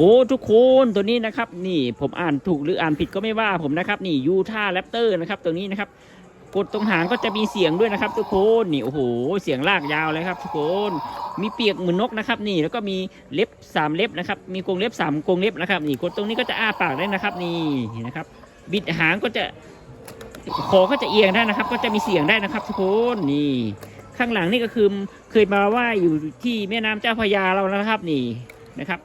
โอ้ทุกคนตัวนี้นะครับนี่ผมอ่านถูกหรืออ่านผิดก็ไม่ว่าผมนะครับนี่ยูท่าแรปเตอร์นะครับตัวนี้นะครับกดตรงหางก็จะมีเสียงด้วยนะครับ ทุกคนนี่โอ้โหเสียงลากยาวเลยครับ ทุกคนมีเปียกเหมือนนกนะครับนี่แล้วก็มีเล็บสามเล็บนะครับมีกรงเล็บสามกรงเล็บนะครับนี่กดตรงนี้ก็จะอ้าปากได้นะครับนี่นะครับ บิดหางก็จะคอก็จะเอียงได้นะครับ ก็จะมีเสียงได้นะครับ ทุกคนนี่ข้างหลังนี่ก็คือเคยมาว่าอยู่ที่แม่น้ำเจ้าพระยาเราแล้วนะครับนี่นะครับ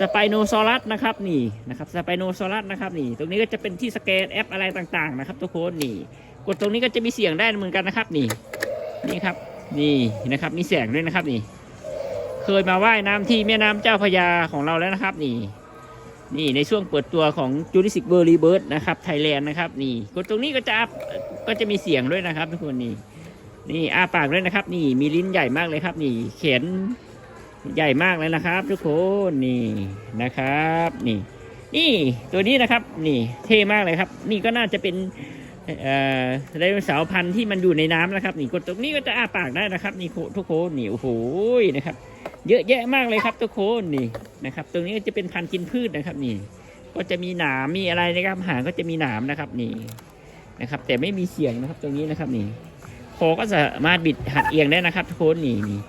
สไปโนซอรัสนะครับนี่นะครับสไปโนซอรัสนะครับนี่ ตรงนี้ก็จะเป็นที่สแกนแอปอะไรต่างๆนะครับ ทุกคนนี่ กดตรงนี้ก็จะมีเสียงได้เหมือนกันนะครับนี่ นี่ครับ นี่นะครับ มีแสงด้วยนะครับนี่ เคยมาว่ายน้ำที่แม่น้ำเจ้าพยาของเราแล้วนะครับ นี่ นี่ในช่วงเปิดตัวของ Jurassic World Rebirth นะครับไทยแลนด์นะครับนี่ กดตรงนี้ก็จะก็จะมีเสียงด้วยนะครับ ทุกคนนี่นี่อาปากด้วยนะครับ นี่มีลิ้นใหญ่มากเลยครับ นี่แขน ใหญ่มากเลยนะครับ ทุกคนนี่นะครับนี่นี่ตัวนี้นะครับนี่เท่มากเลยครับ นี่ก็น่าจะเป็นไดโนเสาร์พันธุ์ที่มันอยู่ในน้ำนะครับ นี่กดตรงนี้ก็จะอ้าปากได้นะครับ นี่ทุกคนนี่โอ้โหนะครับ เยอะแยะมากเลยครับทุกคนนี่นะครับ ตรงนี้จะเป็นพันธุ์กินพืชนะครับ นี่ ก็จะมีหนามมีอะไรนะครับหางก็จะมีหนามนะครับ นี่นะครับ แต่ไม่มีเสียงนะครับ ตรงนี้นะครับ นี่คอก็สามารถบิดหักเอียงได้นะครับ ทุกคนนี่นี่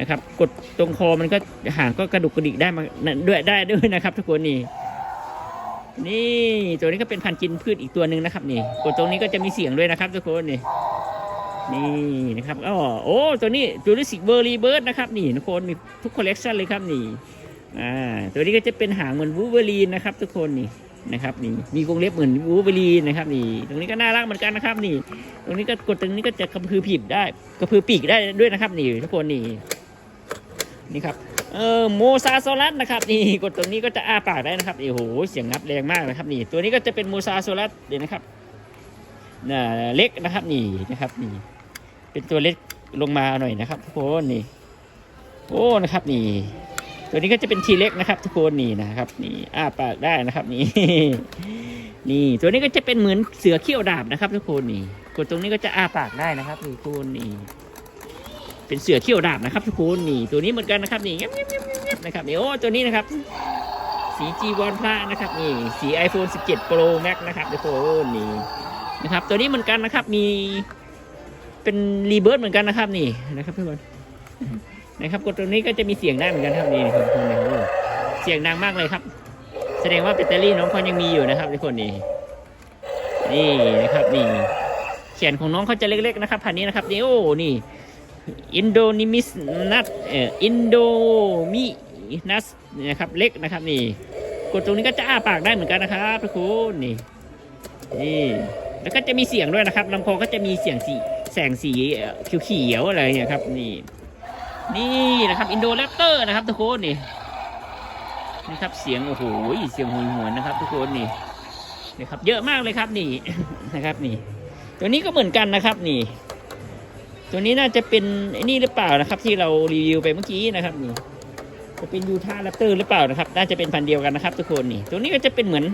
นะครับ กดตรงคอมันก็หางก็กระดุกกระดิกได้มาด้วยได้ด้วยนะครับ ทุกคนนี่นี่ตัวนี้ก็เป็นพันธุ์กินพืชอีกตัวหนึ่งนะครับ นี่ กดตรงนี้ก็จะมีเสียงด้วยนะครับ ทุกคนนี่นี่นะครับอ๋อโอ้ตัวนี้จูริสิกเบอร์รีเบิร์ดนะครับนี่ทุกคนมีทุกคอลเลกชันเลยครับนี่อ่าตัวนี้ก็จะเป็นหางเหมือนวูเวอรีนนะครับ ทุกคนนี่นะครับนี่มีกรงเล็บเหมือนวูเวอรีนนะครับนี่ ตรงนี้ก็น่ารักเหมือนกันนะครับนี่ ตรงนี้ก็กดตรงนี้ก็จะกระพือผิบได้กระพือปีกได้ด้วยนะครับ นี่ทุกคนนี่ นี่ครับเออโมซาโซลัสนะครับนี่กดตรงนี้ก็จะอ้าปากได้นะครับโอ้โหเสียงงับแรงมากนะครับนี่ตัวนี้ก็จะเป็นโมซาโซลัสเดี๋ยวนะครับน่ะเล็กนะครับนี่นะครับนี่เป็นตัวเล็กลงมาหน่อยนะครับ ทุกคนนี่โอ้นะครับนี่ ตัวนี้ก็จะเป็นทีเล็กนะครับ ทุกคนนี่นะครับ นี่อ้าปากได้นะครับนี่นี่ตัวนี้ก็จะเป็นเหมือนเสือเขี้ยวดาบนะครับ ทุกคนนี่กดตรงนี้ก็จะอ้าปากได้นะครับทุกคนนี่ เป็นเสือเขี้ยวดาบนะครับทุกคนนี่ตัวนี้เหมือนกันนะครับนี่เงียบเงียบเงียบเงียบนะครับนี่โอ้ตัวนี้นะครับ สีจีวอนพระนะครับนี่สี iPhone 17 Pro Max นะครับทุกคนนี่นะครับ ตัวนี้เหมือนกันนะครับมีเป็นรีเบิร์เหมือนกันนะครับนี่นะครับทุกคนนะครับกดตรงนี้ก็จะมีเสียงได้เหมือนกันครับนี่ทุกคนนี่โอ้เสียงดังมากเลยครับ แสดงว่าแบตเตอรี่น้องเขายังมีอยู่นะครับทุกคนนี่นี่นะครับนี่แขนของน้องเขาจะเล็กๆนะครับพันนี้นะครับนี่โอ้นี่ อินโดนิมิสนัทเอ่ออินโดมินัสนะครับเล็กนะครับนี่ กดตรงนี้ก็จะอ้าปากได้เหมือนกันนะครับทุกคนนี่นี่แล้วก็จะมีเสียงด้วยนะครับลำคอก็จะมีเสียงสีแสงสีเขียวเขียวๆอะไรเนี่ยครับนี่นี่นะครับอินโดแรปเตอร์นะครับทุกคนนี่นะครับเสียงโอ้โหเสียงหวยหวนนะครับ ทุกคนนี่นะครับ เยอะมากเลยครับนี่นะครับนี่ ตัวนี้ก็เหมือนกันนะครับนี่ ตัวนี้น่าจะเป็นไอ้นี่หรือเปล่านะครับ ที่เรารีวิวไปเมื่อกี้นะครับนี่จะเป็นยูทาแรปเตอร์หรือเปล่านะครับ น่าจะเป็นพันเดียวกันนะครับ ทุกคนนี่ ตัวนี้ก็จะเป็นเหมือน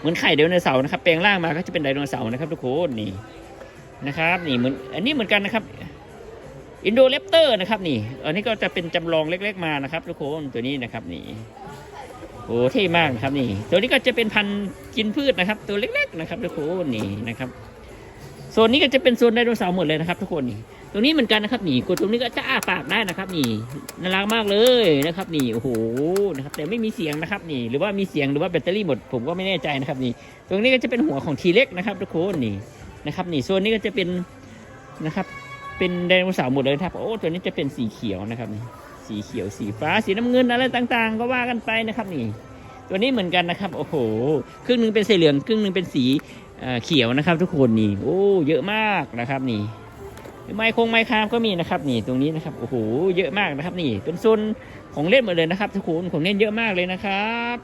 เหมือนไข่ไดโนเสาร์นะครับ แปลงร่างมาก็จะเป็นไดโนเสาร์นะครับ ทุกคนนี่นะครับนี่เหมือนอันนี้เหมือนกันนะครับอินโดแรปเตอร์นะครับนี่ อันนี้ก็จะเป็นจำลองเล็ก ๆมานะครับ ทุกคนตัวนี้นะครับนี่โอ้เท่มากนะครับนี่ ตัวนี้ก็จะเป็นพันกินพืชนะครับ ตัวเล็ก ๆ นะครับ ทุกคนนี่นะครับโซนนี้ก็จะเป็นโซนไดโนเสาร์หมดเลยนะครับ ทุกคนนี่ ตรงนี้เหมือนกันนะครับนี่กดตรงนี้ก็จะอ้าปากได้นะครับ นี่น่ารักมากเลยนะครับ นี่โอ้โหนะครับ แต่ไม่มีเสียงนะครับ นี่ หรือว่ามีเสียงหรือว่าแบตเตอรี่หมดผมก็ไม่แน่ใจนะครับ นี่ ตรงนี้ก็จะเป็นหัวของทีเล็กนะครับทุกคนนี่นะครับ นี่โซนนี้ก็จะเป็นนะครับเป็นไดโนเสาร์หมดเลยครับโอ้ตัวนี้จะเป็นสีเขียวนะครับนี่สีเขียวสีฟ้าสีน้ำเงินอะไรต่างๆ ก็ว่ากันไปนะครับนี่ ตัวนี้เหมือนกันนะครับ โอ้โห ครึ่งหนึ่งเป็นสีเหลืองครึ่งหนึ่งเป็นสีอ่อเขียวนะครับ ทุกคนนี่โอ้เยอะมากนะครับนี่ ไมโครงไมคามก็มีนะครับ นี่ตรงนี้นะครับโอ้โหเยอะมากนะครับ นี่เป็นโซนของเล่นหมดเลยนะครับทุกคนของเล่นเยอะมากเลยนะครับ